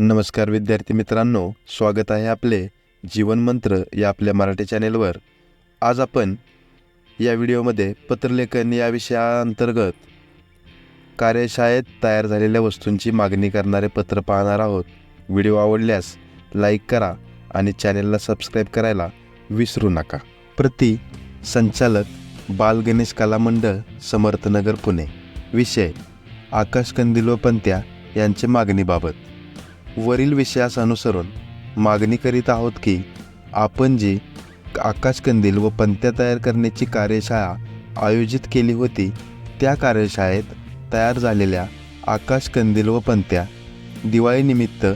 नमस्कार विद्यार्थी मित्रांनो स्वागत आहे आपले जीवन मंत्र या आपल्या मराठी चॅनेलवर. आज आपण या व्हिडिओमध्ये पत्रलेखन या विषयाअंतर्गत कार्यशाळेत तयार झालेल्या वस्तूंची मागणी करणारे पत्र पाहणार आहोत. व्हिडिओ आवडल्यास लाईक करा आणि चॅनेलला सबस्क्राईब करायला विसरू नका. प्रति संचालक बाल गणेश कला मंडळ समर्थनगर पुणे. विषय आकाश कंदिल व पंत्या यांच्या मागणीबाबत. वरील विषयास अनुसरून मागणी करीत आहोत की आपण जी आकाशकंदील व पंत्या तयार करण्याची कार्यशाळा आयोजित केली होती त्या कार्यशाळेत तयार झालेल्या आकाशकंदील व पंत्या दिवाळीनिमित्त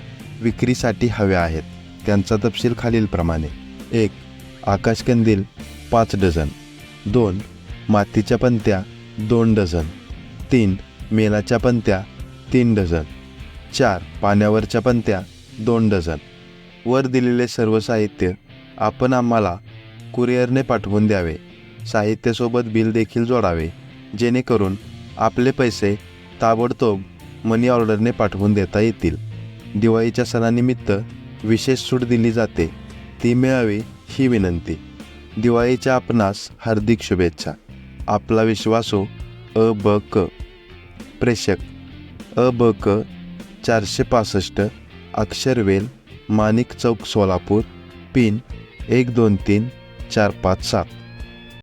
विक्रीसाठी हव्या आहेत. त्यांचा तपशील खालीलप्रमाणे. एक आकाशकंदील पाच डझन. दोन मातीच्या पंत्या दोन डझन. तीन मेणाच्या पंत्या तीन डझन. चार पाण्यावरच्या पंत्या दोन डझन. वर दिलेले सर्व साहित्य आपण आम्हाला कुरिअरने पाठवून द्यावे. साहित्यासोबत बिल देखील जोडावे जेणेकरून आपले पैसे ताबडतोब मनी ऑर्डरने पाठवून देता येतील. दिवाळीच्या सणानिमित्त विशेष सूट दिली जाते ती मिळावी ही विनंती. दिवाळीच्या आपणास हार्दिक शुभेच्छा. आपला विश्वासो अ ब क. प्रेषक अ ब क चारशे पासष्ट अक्षरवेल माणिक चौक सोलापूर पिन एक दोन तीन चार पाच सात.